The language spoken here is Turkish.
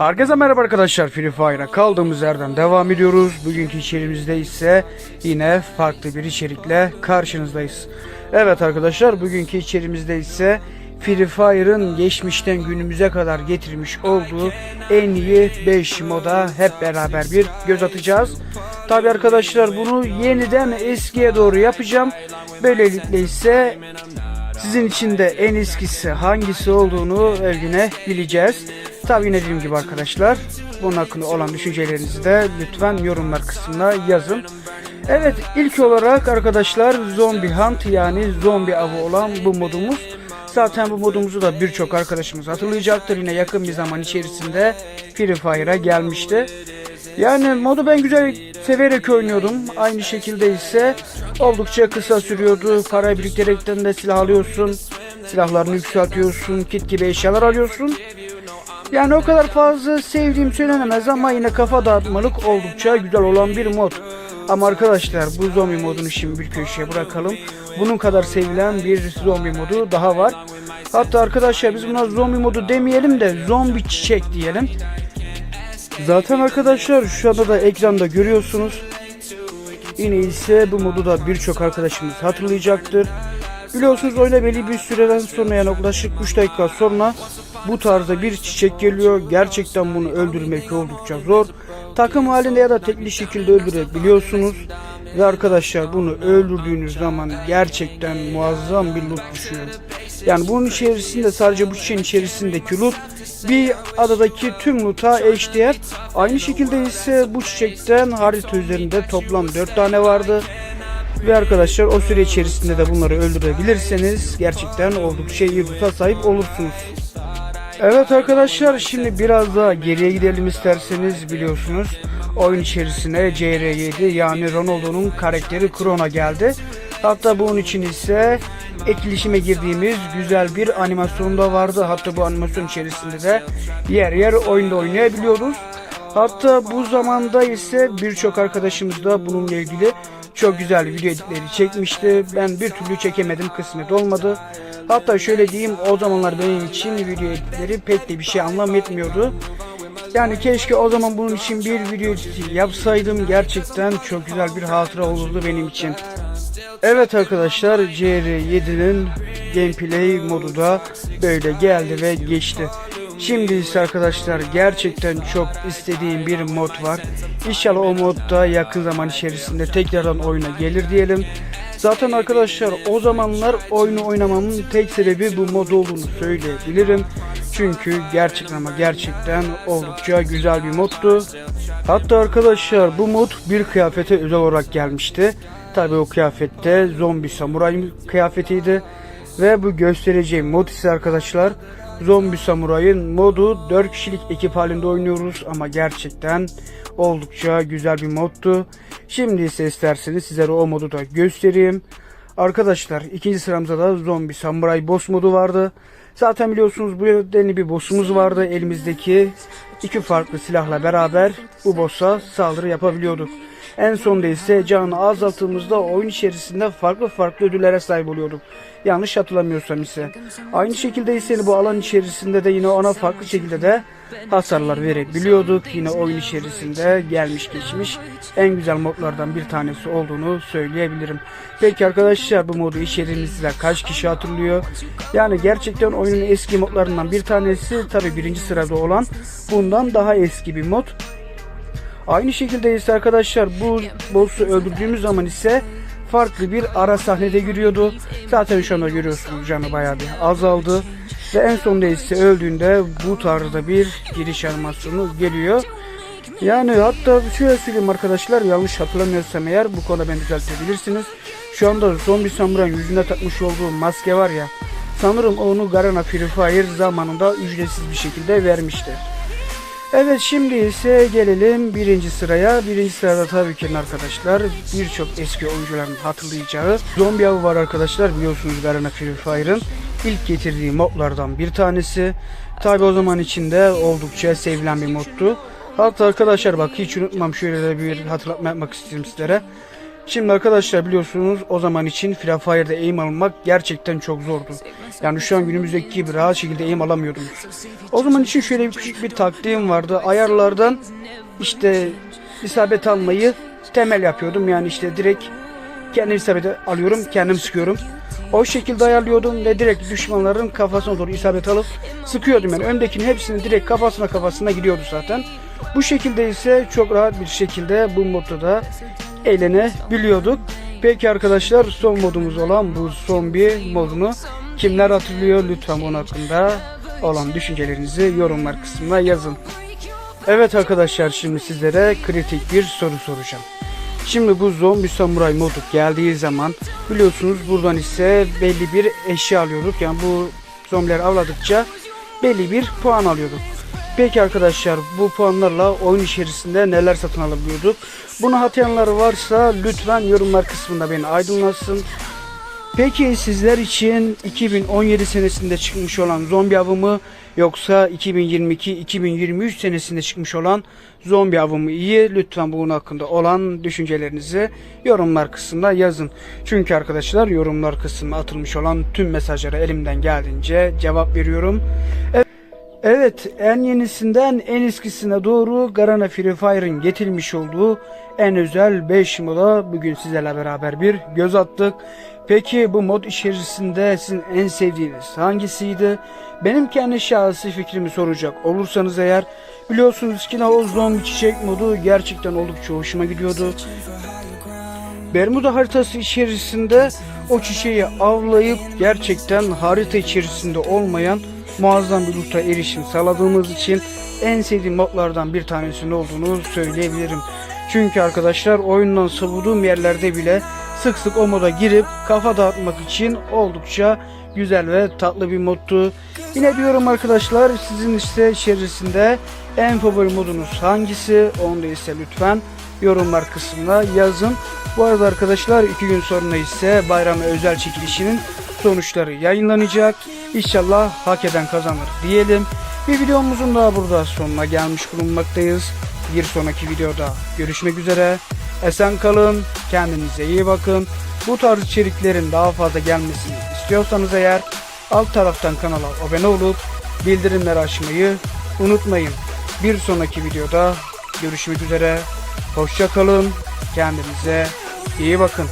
Herkese merhaba arkadaşlar Free Fire'a kaldığımız yerden devam ediyoruz. Bugünkü içeriğimizde ise yine farklı bir içerikle karşınızdayız. Evet arkadaşlar bugünkü içeriğimizde ise Free Fire'ın geçmişten günümüze kadar getirmiş olduğu en iyi 5 moda hep beraber bir göz atacağız. Tabi arkadaşlar bunu yeniden eskiye doğru yapacağım. Böylelikle ise sizin için de en eskisi hangisi olduğunu bileceğiz. Tabi yine dediğim gibi arkadaşlar bunun hakkında olan düşüncelerinizi de lütfen yorumlar kısmına yazın. Evet ilk olarak arkadaşlar Zombie Hunt yani zombi avı olan bu modumuz. Zaten bu modumuzu da birçok arkadaşımız hatırlayacaktır. Yine yakın bir zaman içerisinde Free Fire'a gelmişti. Yani modu ben güzel severek oynuyordum. Aynı şekilde ise oldukça kısa sürüyordu. Para biriktirerekten de silah alıyorsun. Silahlarını yükseltiyorsun. Kit gibi eşyalar alıyorsun. Yani o kadar fazla sevdiğim söylenemez ama yine kafa dağıtmalık oldukça güzel olan bir mod. Ama arkadaşlar bu zombi modunu şimdi bir köşeye bırakalım. Bunun kadar sevilen bir zombi modu daha var. Hatta arkadaşlar biz buna zombi modu demeyelim de zombi çiçek diyelim. Zaten arkadaşlar şu anda da ekranda görüyorsunuz. Yine ise bu modu da birçok arkadaşımız hatırlayacaktır. Biliyorsunuz oyuna belli bir süreden sonra yani yaklaşık 3 dakika sonra bu tarzda bir çiçek geliyor. Gerçekten bunu öldürmek oldukça zor. Takım halinde ya da tekli şekilde öldürebiliyorsunuz. Ve arkadaşlar bunu öldürdüğünüz zaman gerçekten muazzam bir loot düşüyor. Yani bunun içerisinde sadece bu çiçeğin içerisindeki loot bir adadaki tüm loot'a eşdeğer. Aynı şekilde ise bu çiçekten harita üzerinde toplam 4 tane vardı. Ve arkadaşlar o süre içerisinde de bunları öldürebilirseniz gerçekten oldukça iyi loot'a sahip olursunuz. Evet arkadaşlar şimdi biraz daha geriye gidelim isterseniz biliyorsunuz. Oyun içerisine CR7 yani Ronaldo'nun karakteri Krona geldi. Hatta bunun için ise etkileşime girdiğimiz güzel bir animasyon da vardı. Hatta bu animasyon içerisinde de yer yer oyunda oynayabiliyoruz. Hatta bu zamanda ise birçok arkadaşımız da bununla ilgili çok güzel video editleri çekmişti. Ben bir türlü çekemedim kısmet olmadı. Hatta şöyle diyeyim o zamanlar benim için video editleri pek de bir şey anlam etmiyordu. Yani keşke o zaman bunun için bir video editi yapsaydım. Gerçekten çok güzel bir hatıra olurdu benim için. Evet arkadaşlar CR7'nin gameplay modu da böyle geldi ve geçti. Şimdi ise arkadaşlar gerçekten çok istediğim bir mod var. İnşallah o mod da yakın zaman içerisinde tekrardan oyuna gelir diyelim. Zaten arkadaşlar o zamanlar oyunu oynamamın tek sebebi bu mod olduğunu söyleyebilirim. Çünkü gerçekten ama gerçekten oldukça güzel bir moddu. Hatta arkadaşlar bu mod bir kıyafete özel olarak gelmişti. Tabi o kıyafette zombi samuray kıyafetiydi. Ve bu göstereceğim mod ise arkadaşlar Zombi Samuray'ın modu 4 kişilik ekip halinde oynuyoruz ama gerçekten oldukça güzel bir moddu. Şimdi ise isterseniz sizlere o modu da göstereyim. Arkadaşlar ikinci sıramızda da Zombi Samuray boss modu vardı. Zaten biliyorsunuz bu denli bir boss'umuz vardı. Elimizdeki iki farklı silahla beraber bu boss'a saldırı yapabiliyorduk. En sonda ise canı azalttığımızda oyun içerisinde farklı farklı ödüllere sahip oluyorduk. Yanlış hatırlamıyorsam ise. Aynı şekilde ise bu alan içerisinde de yine ona farklı şekilde de hasarlar verebiliyorduk. Yine oyun içerisinde gelmiş geçmiş en güzel modlardan bir tanesi olduğunu söyleyebilirim. Peki arkadaşlar bu modu içeriğinizde kaç kişi hatırlıyor? Yani gerçekten oyunun eski modlarından bir tanesi tabi birinci sırada olan bundan daha eski bir mod. Aynı şekilde ise arkadaşlar bu boss'u öldürdüğümüz zaman ise farklı bir ara sahnede giriyordu. Zaten şu anda görüyorsunuz canı bayağı bir azaldı. Ve en sonunda ise öldüğünde bu tarzda bir giriş animasyonu geliyor. Yani hatta şöyle söyleyeyim arkadaşlar yanlış hatırlamıyorsam eğer bu konuda beni düzeltebilirsiniz. Şu anda zombi samurayın yüzüne takmış olduğu maske var ya sanırım onu Garena Free Fire zamanında ücretsiz bir şekilde vermişti. Evet şimdi ise gelelim birinci sıraya. Birinci sırada tabii ki arkadaşlar birçok eski oyuncuların hatırlayacağı zombi avı var arkadaşlar. Biliyorsunuz Garena Free Fire'ın ilk getirdiği modlardan bir tanesi. Tabi o zaman içinde oldukça sevilen bir moddu. Hatta arkadaşlar bak hiç unutmam şöyle bir hatırlatma yapmak istedim sizlere. Şimdi arkadaşlar biliyorsunuz o zaman için Free Fire'da aim almak gerçekten çok zordu. Yani şu an günümüzdeki gibi rahat şekilde aim alamıyordunuz. O zaman için şöyle bir küçük bir taktiğim vardı. Ayarlardan işte isabet almayı temel yapıyordum. Yani işte direkt kendi isabeti alıyorum, kendim sıkıyorum. O şekilde ayarlıyordum ve direkt düşmanların kafasına doğru isabet alıp sıkıyordum yani. Öndekinin hepsini direkt kafasına kafasına gidiyordu zaten. Bu şekilde ise çok rahat bir şekilde bu modda da eğlenebiliyorduk. Peki arkadaşlar son modumuz olan bu zombi modunu kimler hatırlıyor lütfen bunun hakkında olan düşüncelerinizi yorumlar kısmına yazın. Evet arkadaşlar şimdi sizlere kritik bir soru soracağım. Şimdi bu zombi samuray modu geldiği zaman biliyorsunuz buradan ise belli bir eşya alıyorduk. Yani bu zombiler avladıkça belli bir puan alıyorduk. Peki arkadaşlar bu puanlarla oyun içerisinde neler satın alabiliyorduk? Bunu hatırlayanlar varsa lütfen yorumlar kısmında beni aydınlatsın. Peki sizler için 2017 senesinde çıkmış olan zombi avı mı yoksa 2022-2023 senesinde çıkmış olan zombi avı mı iyi? Lütfen bunun hakkında olan düşüncelerinizi yorumlar kısmında yazın. Çünkü arkadaşlar yorumlar kısmına atılmış olan tüm mesajlara elimden geldiğince cevap veriyorum. Evet. Evet, en yenisinden en eskisine doğru Garana Free Fire'ın getirmiş olduğu en özel 5 moda bugün sizlerle beraber bir göz attık. Peki bu mod içerisinde sizin en sevdiğiniz hangisiydi? Benim kendi şahsi fikrimi soracak olursanız eğer biliyorsunuz ki o çiçek modu gerçekten oldukça hoşuma gidiyordu. Bermuda haritası içerisinde o çiçeği avlayıp gerçekten harita içerisinde olmayan muazzam bir loot'a erişim sağladığımız için en sevdiğim modlardan bir tanesinin olduğunu söyleyebilirim. Çünkü arkadaşlar oyundan savunduğum yerlerde bile sık sık o moda girip kafa dağıtmak için oldukça güzel ve tatlı bir moddu. Yine diyorum arkadaşlar sizin işte içerisinde en favori modunuz hangisi onu ise lütfen yorumlar kısmına yazın. Bu arada arkadaşlar iki gün sonra ise bayram özel çekilişinin sonuçları yayınlanacak. İnşallah hak eden kazanır diyelim. Bir videomuzun daha burada sonuna gelmiş bulunmaktayız. Bir sonraki videoda görüşmek üzere. Esen kalın, kendinize iyi bakın. Bu tarz içeriklerin daha fazla gelmesini istiyorsanız eğer alt taraftan kanala abone olup bildirimleri açmayı unutmayın. Bir sonraki videoda görüşmek üzere. Hoşça kalın, kendinize iyi bakın.